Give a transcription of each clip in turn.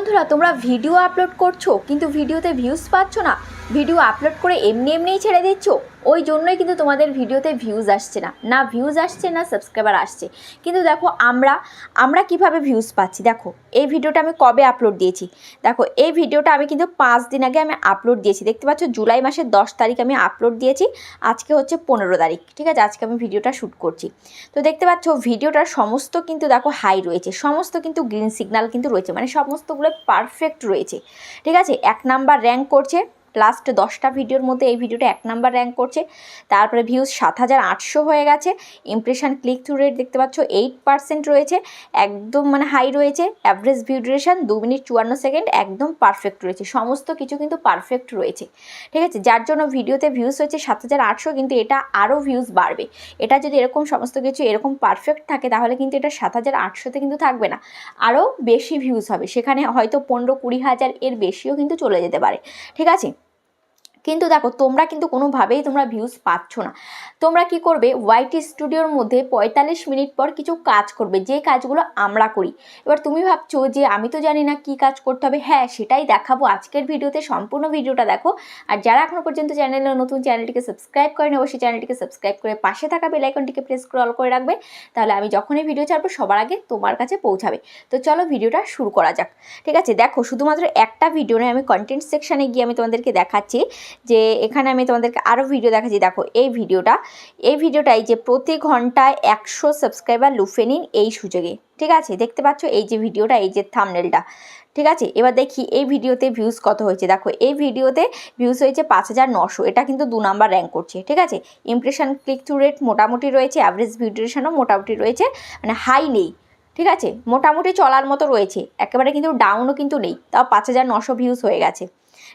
বন্ধুরা তোমরা video upload করছ কিন্তু ভিডিওতে ভিউজ পাচ্ছ না। ভিডিও আপলোড করে এমনি এমনিই ছেড়ে দিচ্ছ? ওই জন্যই কিন্তু তোমাদের ভিডিওতে ভিউজ আসছে না। না ভিউজ আসছে, না সাবস্ক্রাইবার আসছে। কিন্তু দেখো, আমরা আমরা কীভাবে ভিউজ পাচ্ছি? দেখো, এই ভিডিওটা আমি কবে আপলোড দিয়েছি? দেখো, এই ভিডিওটা আমি কিন্তু পাঁচ দিন আগে আমি আপলোড দিয়েছি। দেখতে পাচ্ছ, জুলাই মাসের দশ তারিখ আমি আপলোড দিয়েছি। আজকে হচ্ছে পনেরো তারিখ, ঠিক আছে? আজকে আমি ভিডিওটা শ্যুট করছি। তো দেখতে পাচ্ছ, ভিডিওটার সমস্ত কিন্তু দেখো হাই রয়েছে। সমস্ত কিন্তু গ্রিন সিগন্যাল কিন্তু রয়েছে। মানে সমস্তগুলো পারফেক্ট রয়েছে। ঠিক আছে? এক নাম্বার র্যাঙ্ক করছে। লাস্ট দশটা ভিডিওর মধ্যে এই ভিডিওটা এক নাম্বার র্যাঙ্ক করছে। তারপরে ভিউজ সাত হাজার আটশো হয়ে গেছে। ইমপ্রেশন ক্লিক থ্রু রেট দেখতে পাচ্ছ এইট পার্সেন্ট রয়েছে। একদম মানে হাই রয়েছে। অ্যাভারেজ ভিউ ডিউরেশন দু মিনিট চুয়ান্ন সেকেন্ড একদম পারফেক্ট রয়েছে। সমস্ত কিছু কিন্তু পারফেক্ট রয়েছে। ঠিক আছে? যার জন্য ভিডিওতে ভিউজ হয়েছে সাত হাজার আটশো, কিন্তু এটা আরও ভিউজ বাড়বে। এটা যদি এরকম সমস্ত কিছু এরকম পারফেক্ট থাকে, তাহলে কিন্তু এটা সাত হাজার আটশোতে কিন্তু থাকবে না। আরও বেশি ভিউজ হবে। সেখানে হয়তো পনেরো কুড়ি হাজার এর বেশিও কিন্তু চলে যেতে পারে। ঠিক আছে? কিন্তু দেখো, তোমরা কিন্তু কোনোভাবেই তোমরা ভিউজ পাচ্ছ না। তোমরা কি করবে? ওয়াইটি স্টুডিওর মধ্যে পঁয়তাল্লিশ মিনিট পর কিছু কাজ করবে, যে কাজগুলো আমরা করি। এবার তুমি ভাবছ যে, আমি তো জানি না কি কাজ করতে হবে। হ্যাঁ সেটাই দেখাবো আজকের ভিডিওতে, সম্পূর্ণ ভিডিওটা দেখো। আর যারা এখনও পর্যন্ত চ্যানেলে নতুন চ্যানেলটিকে সাবস্ক্রাইব করেন, অবশ্যই চ্যানেলটিকে সাবস্ক্রাইব করে পাশে থাকা বেলাইকনটিকে প্রেস করে অল করে রাখবে। তাহলে আমি যখনই ভিডিও ছাড়বো, সবার আগে তোমার কাছে পৌঁছাবে। তো চলো ভিডিওটা শুরু করা যাক। ঠিক আছে, দেখো, শুধুমাত্র একটা ভিডিও নয় আমি কন্টেন্ট সেকশানে গিয়ে আমি তোমাদেরকে দেখাচ্ছি। যে এখানে আমি তোমাদেরকে আরও ভিডিও দেখাচ্ছি। দেখো, এই ভিডিওটা এই ভিডিওটাই যে প্রতি ঘন্টায় একশো সাবস্ক্রাইবার লুফে নিন এই সুযোগে। ঠিক আছে? দেখতে পাচ্ছ এই যে ভিডিওটা এই যে থামনেলটা ঠিক আছে? এবার দেখি এই ভিডিওতে ভিউজ কত হয়েছে। দেখো, এই ভিডিওতে ভিউজ হয়েছে পাঁচ হাজার নশো। এটা কিন্তু দু নাম্বার র্যাঙ্ক করছে। ঠিক আছে? ইমপ্রেশন ক্লিক থ্রু রেট মোটামুটি রয়েছে অ্যাভারেজ ভিউ ডিউরেশনও মোটামুটি রয়েছে মানে হাই নেই। ঠিক আছে? মোটামুটি চলার মতো রয়েছে। একেবারে কিন্তু ডাউনও কিন্তু নেই। তাও পাঁচ হাজার নশো ভিউজ হয়ে গেছে।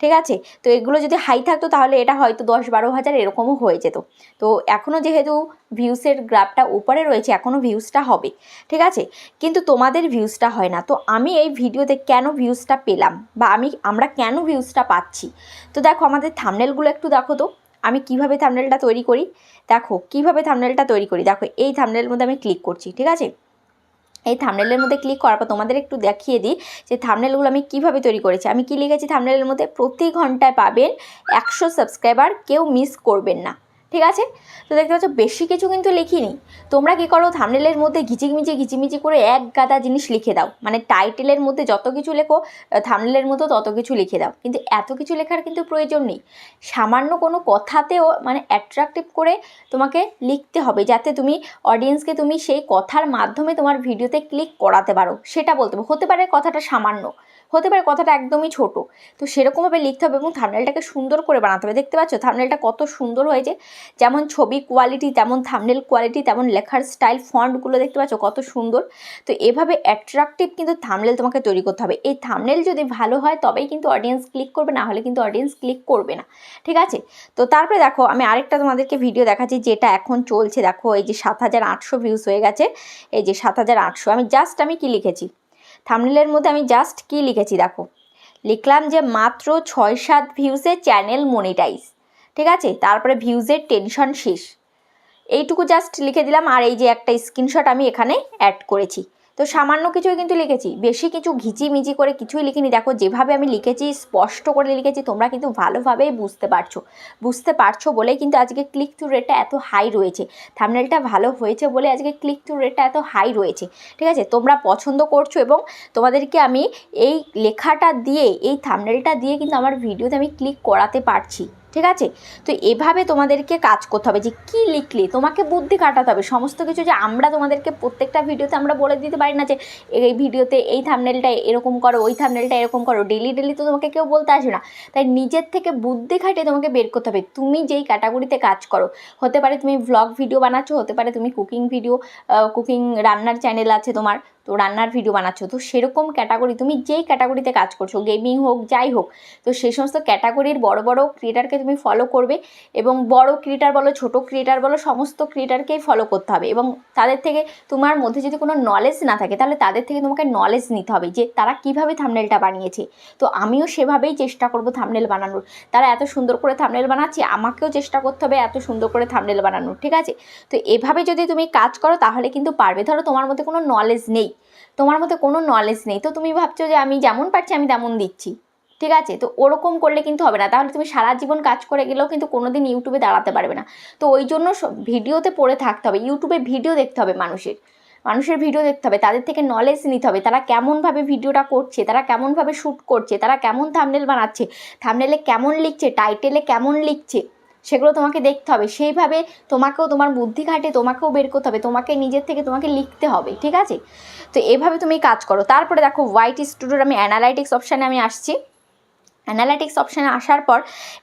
ঠিক আছে? তো এগুলো যদি হাই থাকতো তাহলে এটা হয়তো দশ বারো হাজার এরকমও হয়ে যেত। তো এখনও যেহেতু ভিউসের গ্রাফটা উপরে রয়েছে এখনও ভিউসটা হবে, ঠিক আছে? কিন্তু তোমাদের ভিউসটা হয় না। তো আমি এই ভিডিওতে কেন ভিউসটা পেলাম? বা আমি, আমরা কেন ভিউসটা পাচ্ছি? তো দেখো, আমাদের থামনেলগুলো একটু দেখো তো। আমি কীভাবে থামনেলটা তৈরি করি? দেখো, কীভাবে থামনেলটা তৈরি করি? দেখো, এই থামনেলের মধ্যে আমি ক্লিক করছি, ঠিক আছে? এই থামনেলের মধ্যে ক্লিক করার পর তোমাদের একটু দেখিয়ে দিই যে থামনেলগুলো আমি কীভাবে তৈরি করেছি। আমি কি লিখেছি? থামনেলের মধ্যে প্রতি ঘন্টায় পাবেন একশো সাবস্ক্রাইবার কেউ মিস করবেন না। ঠিক আছে? তো দেখতে পাচ্ছ, বেশি কিছু কিন্তু লিখিনি। তোমরা কি করো থামনেলের মধ্যে ঘিচিমিচি ঘিচিমিচি করে এক গাদা জিনিস লিখে দাও। মানে টাইটেলের মধ্যে যত কিছু লেখো থামনেলের মতো তত কিছু লিখে দাও। কিন্তু এত কিছু লেখার কিন্তু প্রয়োজন নেই। সামান্য কোনো কথাতেও মানে অ্যাট্রাকটিভ করে তোমাকে লিখতে হবে, যাতে তুমি অডিয়েন্সকে তুমি সেই কথার মাধ্যমে তোমার ভিডিওতে ক্লিক করাতে পারো। সেটা বলতে হতে পারে কথাটা সামান্য। হতে পারে কথাটা একদমই ছোট। তো সেরকমভাবে লিখতে হবে এবং থামনেলটাকে সুন্দর করে বানাতে হবে। দেখতে পাচ্ছ? থামনেলটা কত সুন্দর হয়েছে। যেমন ছবি কোয়ালিটি তেমন থামনেল কোয়ালিটি তেমন লেখার স্টাইল ফন্টগুলো দেখতে পাচ্ছ কত সুন্দর। তো এভাবে অ্যাট্রাকটিভ কিন্তু থামনেল তোমাকে তৈরি করতে হবে। এই থামনেল যদি ভালো হয় তবেই কিন্তু অডিয়েন্স ক্লিক করবে, না হলে কিন্তু অডিয়েন্স ক্লিক করবে না। ঠিক আছে? তো তারপরে দেখো, আমি আরেকটা তোমাদেরকে ভিডিও দেখাচ্ছি যেটা এখন চলছে। দেখো, এই যে সাত হাজার আটশো ভিউস হয়ে গেছে। এই যে সাত হাজার আটশো। আমি জাস্ট আমি কি লিখেছি? থামনেলের মধ্যে আমি জাস্ট কি লিখেছি দেখো। লিখলাম যে মাত্র ছয় সাত ভিউসে চ্যানেল মনিটাইজ ঠিক আছে? তারপরে ভিউজের টেনশন শেষ। এইটুকু জাস্ট লিখে দিলাম, আর এই যে একটা স্ক্রিনশট আমি এখানে অ্যাড করেছি। তো সামান্য কিছুই কিন্তু লিখেছি। বেশি কিছু ঘিচিমিচি করে কিছুই লিখিনি। দেখো, যেভাবে আমি লিখেছি, স্পষ্ট করে লিখেছি, তোমরা কিন্তু ভালোভাবেই বুঝতে পারছ। বুঝতে পারছ বলেই কিন্তু আজকে ক্লিক থ্রু রেটটা এত হাই রয়েছে। থামনেলটা ভালো হয়েছে বলে আজকে ক্লিক থ্রু রেটটা এত হাই রয়েছে। ঠিক আছে? তোমরা পছন্দ করছ এবং তোমাদেরকে আমি এই লেখাটা দিয়ে, এই থামনেলটা দিয়ে কিন্তু আমার ভিডিওতে আমি ক্লিক করাতে পারছি। ঠিক আছে? তো এভাবে তোমাদেরকে কাজ করতে হবে যে কী লিখলে, তোমাকে বুদ্ধি কাটাতে হবে। সমস্ত কিছু যে আমরা তোমাদেরকে প্রত্যেকটা ভিডিওতে আমরা বলে দিতে পারি না যে, এই ভিডিওতে এই থামনেলটা এরকম করো, ওই থামনেলটা এরকম করো। ডেলি ডেলি তো তোমাকে কেউ বলতে আসবে না। তাই নিজের থেকে বুদ্ধি খাটিয়ে তোমাকে বের করতে হবে। তুমি যেই ক্যাটাগরিতে কাজ করো, হতে পারে তুমি ভ্লগ ভিডিও বানাচ্ছ, হতে পারে তুমি কুকিং ভিডিও কুকিং রান্নার চ্যানেল আছে তোমার। তো রান্নার ভিডিও বানাচ্ছ, তো সেরকম ক্যাটাগরি তুমি যেই ক্যাটাগরিতে কাজ করছ গেমিং হোক, যাই হোক, তো সেই সমস্ত ক্যাটাগরির বড় বড় ক্রিয়েটারকে তুমি ফলো করবে এবং বড় ক্রিয়েটার বলো, ছোট ক্রিয়েটার বলো, সমস্ত ক্রিয়েটারকেই ফলো করতে হবে এবং তাদের থেকে তোমার মধ্যে যদি কোনো নলেজ না থাকে, তাহলে তাদের থেকে তোমাকে নলেজ নিতে হবে যে তারা কীভাবে থামনেলটা বানিয়েছে। তো আমিও সেভাবেই চেষ্টা করব থামনেল বানানোর। তারা এত সুন্দর করে থামনেল বানাচ্ছে, আমাকেও চেষ্টা করতে হবে এত সুন্দর করে থামনেল বানানোর, ঠিক আছে? তো এভাবে যদি তুমি কাজ করো, তাহলে কিন্তু পারবে। ধরো তোমার মধ্যে কোনো নলেজ নেই তোমার মধ্যে কোনো নলেজ নেই। তো তুমি ভাবছ যে আমি যেমন পারছি, আমি তেমন দিচ্ছি। ঠিক আছে? তো ওরকম করলে কিন্তু হবে না। তাহলে তুমি সারা জীবন কাজ করে গেলেও কিন্তু কোনোদিন ইউটিউবে দাঁড়াতে পারবে না। তো ওই জন্য ভিডিওতে পড়ে থাকতে হবে। ইউটিউবে ভিডিও দেখতে হবে মানুষের। মানুষের ভিডিও দেখতে হবে। তাদের থেকে নলেজ নিতে হবে। তারা কেমনভাবে ভিডিওটা করছে, তারা কেমনভাবে শ্যুট করছে, তারা কেমন থামনেল বানাচ্ছে থামনেলে কেমন লিখছে টাইটেলে কেমন লিখছে সেগুলো তোমাকে দেখতে হবে। সেইভাবে তোমাকেও তোমার বুদ্ধি খাটে তোমাকেও বের করতে হবে। তোমাকে নিজের থেকে তোমাকে লিখতে হবে, ঠিক আছে? তো এভাবে তুমি কাজ করো। তারপরে দেখো হোয়াইট স্টুডিওর আমি অ্যানালাইটিক্স অপশানে আমি আসছি। অ্যানালাইটিক্স অপশানে আসার পর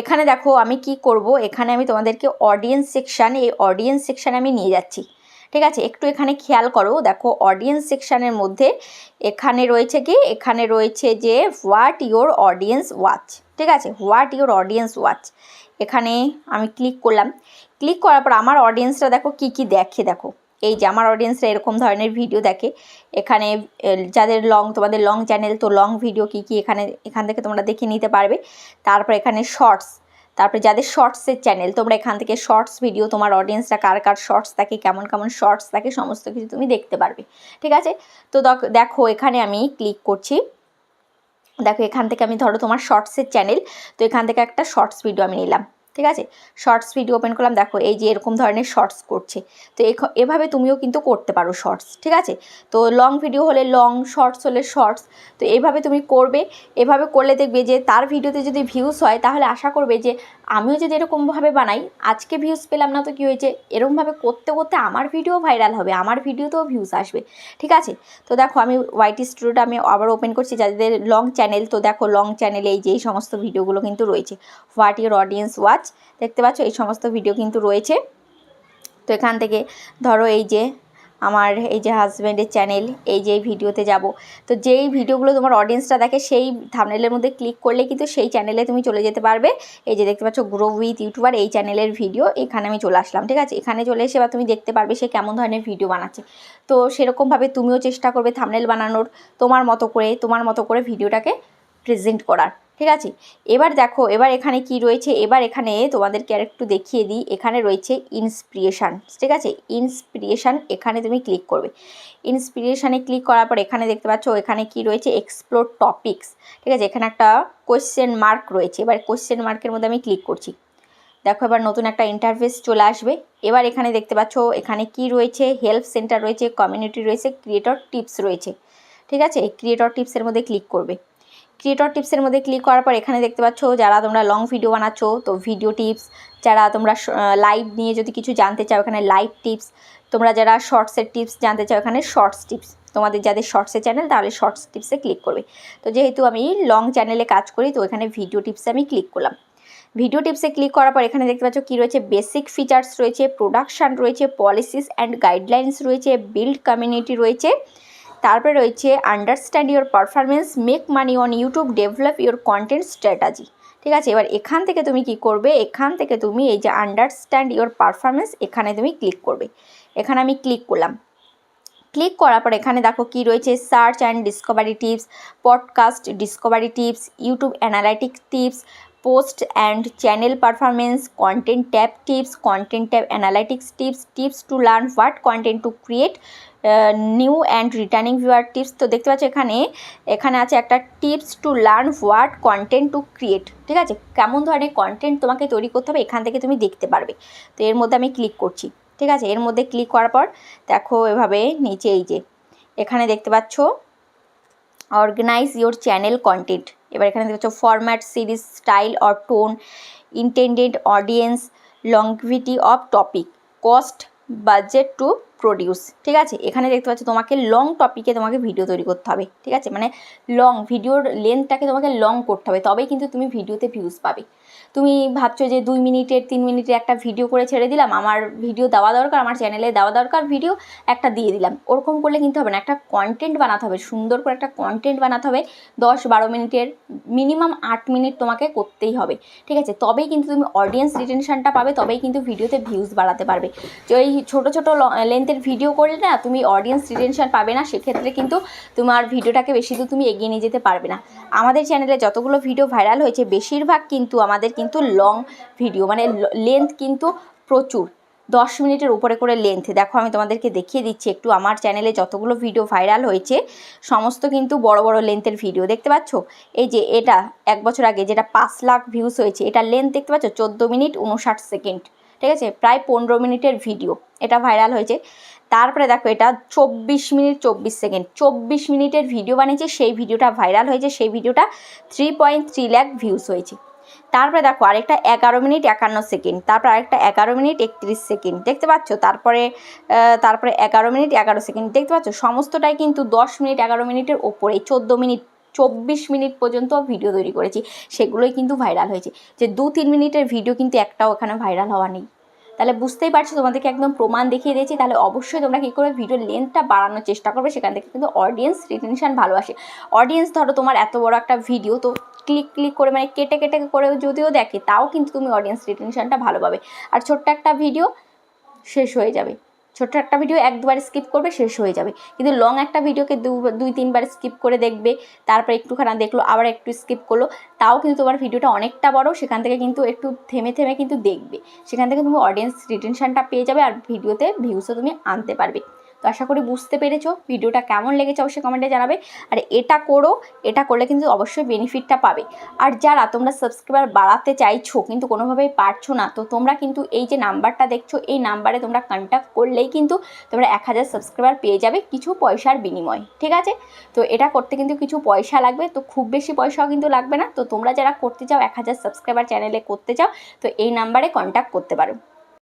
এখানে দেখো আমি কি করব? এখানে আমি তোমাদেরকে অডিয়েন্স সেকশান এই অডিয়েন্স সেকশানে আমি নিয়ে যাচ্ছি। ঠিক আছে? একটু এখানে খেয়াল করো। দেখো অডিয়েন্স সেকশানের মধ্যে এখানে রয়েছে কি? এখানে রয়েছে যে হোয়াট ইওর অডিয়েন্স ওয়াচ ঠিক আছে? হোয়াট ইউর অডিয়েন্স ওয়াচ এখানে আমি ক্লিক করলাম। ক্লিক করার পর আমার অডিয়েন্সরা দেখো কি কি দেখে দেখো। এই যে আমার অডিয়েন্সরা এরকম ধরনের ভিডিও দেখে। এখানে যাদের লং তোমাদের লং চ্যানেল তো লং ভিডিও কী কী এখানে, এখান থেকে তোমরা দেখে নিতে পারবে। তারপর এখানে শর্টস তারপরে যাদের শর্টসের চ্যানেল তোমরা এখান থেকে শর্টস ভিডিও তোমার অডিয়েন্সরা কার কার শর্টস থাকে কেমন কেমন শর্টস থাকে সমস্ত কিছু তুমি দেখতে পারবে। ঠিক আছে? তো দেখো, এখানে আমি ক্লিক করছি। দেখো, এখান থেকে আমি ধরো তোমার শর্টসের চ্যানেল তো এখান থেকে একটা শর্টস ভিডিও আমি নিলাম, ঠিক আছে? শর্টস ভিডিও ওপেন করলাম, দেখো, এই যে এরকম ধরনের শর্টস করছে। তো এভাবে তুমিও কিন্তু করতে পারো শর্টস ঠিক আছে? তো লং ভিডিও হলে লং শর্টস হলে শর্টস তো এভাবে তুমি করবে। এভাবে করলে দেখবে যে, তার ভিডিওতে যদি ভিউস হয়, তাহলে আশা করবে যে আমিও যদি এরকমভাবে বানাই, আজকে ভিউজ পেলাম না তো কী হয়েছে? এরকমভাবে করতে করতে আমার ভিডিও ভাইরাল হবে, আমার ভিডিওতেও ভিউজ আসবে। ঠিক আছে? তো দেখো আমি ওয়াইটি স্টুডিওটা আমি আবার ওপেন করছি, যাদের লং চ্যানেল তো দেখো লং চ্যানেলে এই যে এই সমস্ত ভিডিওগুলো কিন্তু রয়েছে। হোয়াট ইউর অডিয়েন্স ওয়াচ দেখতে পাচ্ছ? এই সমস্ত ভিডিও কিন্তু রয়েছে। তো এখান থেকে ধরো এই যে আমার এই যে হাজব্যান্ডের চ্যানেল এই যে ভিডিওতে যাব। তো যেই ভিডিওগুলো তোমার অডিয়েন্সটা দেখে সেই থামনেলের মধ্যে ক্লিক করলে কিন্তু সেই চ্যানেলে তুমি চলে যেতে পারবে। এই যে দেখতে পাচ্ছ গ্রো উইথ ইউটিউবার এই চ্যানেলের ভিডিও এখানে আমি চলে আসলাম, ঠিক আছে? এখানে চলে এসে এবার তুমি দেখতে পারবে সে কেমন ধরনের ভিডিও বানাচ্ছে। তো সেরকমভাবে তুমিও চেষ্টা করবে থামনেল বানানোর, তোমার মতো করে, তোমার মতো করে ভিডিওটাকে প্রেজেন্ট করার। ঠিক আছে? এবার দেখো, এবার এখানে কি রয়েছে? এবার এখানে তোমাদেরকে আর একটু দেখিয়ে দিই। এখানে রয়েছে ইন্সপিরেশান ঠিক আছে? ইন্সপিরেশান এখানে তুমি ক্লিক করবে। ইন্সপিরেশানে ক্লিক করার পর এখানে দেখতে পাচ্ছ, এখানে কি রয়েছে? এক্সপ্লোর টপিক্স ঠিক আছে? এখানে একটা কোয়েশ্চেন মার্ক রয়েছে। এবার কোয়েশ্চেন মার্কের মধ্যে আমি ক্লিক করছি। দেখো, এবার নতুন একটা ইন্টারফেস চলে আসবে। এবার এখানে দেখতে পাচ্ছ, এখানে কি রয়েছে? হেল্প সেন্টার রয়েছে কমিউনিটি রয়েছে ক্রিয়েটর টিপস রয়েছে। ঠিক আছে? ক্রিয়েটর টিপসের মধ্যে ক্লিক করবে। ক্রিয়েটর টিপসের মধ্যে ক্লিক করার পর এখানে দেখতে পাচ্ছ যারা তোমরা লং ভিডিও বানাচ্ছো, তো ভিডিও টিপস যারা তোমরা লাইভ নিয়ে যদি কিছু জানতে চাও এখানে লাইভ টিপস তোমরা যারা শর্টসের টিপস জানতে চাও এখানে শর্টস টিপস তোমাদের যাদের শর্টসের চ্যানেল তাহলে শর্টস টিপসে ক্লিক করবে। তো যেহেতু আমি লং চ্যানেলে কাজ করি, তো এখানে ভিডিও টিপসে আমি ক্লিক করলাম। ভিডিও টিপসে ক্লিক করার পর এখানে দেখতে পাচ্ছ কী রয়েছে? বেসিক ফিচার্স রয়েছে প্রোডাকশান রয়েছে পলিসিস অ্যান্ড গাইডলাইন্স রয়েছে বিল্ড কমিউনিটি রয়েছে তারপরে রয়েছে understand your performance make money on YouTube develop your content strategy ঠিক আছে, এবার এখান থেকে তুমি কি করবে? এখান থেকে তুমি এই যে আন্ডারস্ট্যান্ড ইউর পারফরমেন্স এখানে তুমি ক্লিক করবে। এখানে আমি ক্লিক করলাম। ক্লিক করার পর এখানে দেখো কি রয়েছে search and discovery tips podcast discovery tips YouTube analytic tips post and channel performance content tab tips content tab analytics tips tips to learn what content to create new and returning viewer tips তো দেখতে পাচ্ছ এখানে এখানে আছে একটা tips to learn what content to create ঠিক আছে? কেমন ধরনের কন্টেন্ট তোমাকে তৈরি করতে হবে, এখান থেকে তুমি দেখতে পারবে। তো এর মধ্যে আমি ক্লিক করছি। ঠিক আছে? এর মধ্যে ক্লিক করার পর, দেখো এভাবে নিচে এই যে, এখানে দেখতে পাচ্ছ অর্গানাইজ ইওর চ্যানেল কন্টেন্ট এবার এখানে দেখতে পাচ্ছ format series style or tone intended audience longevity of topic cost budget to produce ঠিক আছে? এখানে দেখতে পাচ্ছ তোমাকে লং টপিকে তোমাকে ভিডিও তৈরি করতে হবে, ঠিক আছে? মানে লং ভিডিওর লেন্থটাকে তোমাকে লং করতে হবে, তবেই কিন্তু তুমি ভিডিওতে ভিউজ পাবে। তুমি ভাবছ যে দুই মিনিটের, তিন মিনিটের একটা ভিডিও করে ছেড়ে দিলাম, আমার ভিডিও দেওয়া দরকার, আমার চ্যানেলে দেওয়া দরকার ভিডিও একটা দিয়ে দিলাম। ওরকম করলে কিন্তু হবে না, একটা কন্টেন্ট বানাতে হবে, সুন্দর করে একটা কন্টেন্ট বানাতে হবে, দশ বারো মিনিটের মিনিমাম আট মিনিট তোমাকে করতেই হবে, ঠিক আছে? তবেই কিন্তু তুমি অডিয়েন্স রিটেনশানটা পাবে, তবেই কিন্তু ভিডিওতে ভিউজ বাড়াতে পারবে। তো এই ছোটো ছোটো লেন্থের ভিডিও করলে না, তুমি অডিয়েন্স রিটেনশান পাবে না, সেক্ষেত্রে কিন্তু তোমার ভিডিওটাকে বেশি দূর তুমি এগিয়ে নিয়ে যেতে পারবে না। আমাদের চ্যানেলে যতগুলো ভিডিও ভাইরাল হয়েছে, বেশিরভাগ কিন্তু আমাদের কিন্তু লং ভিডিও মানে লেন্থ কিন্তু প্রচুর। দশ মিনিটের উপরে করে লেন্থ দেখো, আমি তোমাদেরকে দেখিয়ে দিচ্ছি একটু। আমার চ্যানেলে যতগুলো ভিডিও ভাইরাল হয়েছে, সমস্ত কিন্তু বড় বড় লেন্থের ভিডিও দেখতে পাচ্ছ? এই যে এটা, এক বছর আগে যেটা পাঁচ লাখ ভিউজ হয়েছে, এটা লেন্থ দেখতে পাচ্ছ? চোদ্দ মিনিট উনষাট সেকেন্ড ঠিক আছে? প্রায় পনেরো মিনিটের ভিডিও এটা ভাইরাল হয়েছে। তারপরে দেখো, এটা চব্বিশ মিনিট চব্বিশ সেকেন্ড চব্বিশ মিনিটের ভিডিও বানিয়েছে, সেই ভিডিওটা ভাইরাল হয়েছে। সেই ভিডিওটা থ্রি পয়েন্ট থ্রি ল্যাক হয়েছে। তারপরে দেখো আরেকটা এগারো মিনিট একান্ন সেকেন্ড, তারপর আরেকটা এগারো মিনিট একত্রিশ সেকেন্ড, দেখতে পাচ্ছ? তারপরে তারপরে এগারো মিনিট এগারো সেকেন্ড, দেখতে পাচ্ছ? সমস্তটাই কিন্তু দশ মিনিট এগারো মিনিটের ওপরে, চোদ্দ মিনিট, চব্বিশ মিনিট পর্যন্ত ভিডিও তৈরি করেছি, সেগুলোই কিন্তু ভাইরাল হয়েছে। যে দু তিন মিনিটের ভিডিও কিন্তু একটাও ওখানে ভাইরাল হওয়া নেই। তাহলে বুঝতেই পারছ, তোমাদেরকে একদম প্রমাণ দেখিয়ে দিয়েছি, তাহলে অবশ্যই তোমরা কী করবে ভিডিওর লেন্থটা বাড়ানোর চেষ্টা করবে, সেখান থেকে কিন্তু অডিয়েন্স রিটেনশান ভালো আসে। অডিয়েন্স ধরো তোমার এত বড় একটা ভিডিও তো ক্লিক ক্লিক করে মানে কেটে কেটে করে যদিও দেখে, তাও কিন্তু তুমি অডিয়েন্স রিটেনশনটা ভালো পাবে। আর ছোট্ট একটা ভিডিও শেষ হয়ে যাবে। ছোট্ট একটা ভিডিও এক দুবার স্কিপ করবে, শেষ হয়ে যাবে। কিন্তু লং একটা ভিডিওকে দুই, তিনবার স্কিপ করে দেখবে, তারপর একটুখানা দেখল, আবার একটু স্কিপ করল, তাও কিন্তু তোমার ভিডিওটা অনেকটা বড়, সেখান থেকে কিন্তু একটু থেমে থেমে কিন্তু দেখবে। সেখান থেকে তুমি অডিয়েন্স রিটেনশনটা পেয়ে যাবে, আর ভিডিওতে ভিউসও তুমি আনতে পারবে। তো আশা করি বুঝতে পেরেছ। ভিডিওটা কেমন লেগেছে অবশ্যই কমেন্টে জানাবে। আর এটা করো, এটা করলে কিন্তু অবশ্যই বেনিফিটটা পাবে। আর যারা তোমরা সাবস্ক্রাইবার বাড়াতে চাইছো, কিন্তু কোনোভাবেই পারছ না, তো তোমরা কিন্তু এই যে নাম্বারটা দেখছ, এই নাম্বারে তোমরা কন্ট্যাক্ট করলেই কিন্তু তোমরা এক হাজার সাবস্ক্রাইবার পেয়ে যাবে কিছু পয়সার বিনিময়, ঠিক আছে? তো এটা করতে কিন্তু কিছু পয়সা লাগবে, তো খুব বেশি পয়সাও কিন্তু লাগবে না। তো তোমরা যারা করতে চাও, এক হাজার সাবস্ক্রাইবার চ্যানেলে করতে চাও, তো এই নাম্বারে কন্ট্যাক্ট করতে পারো।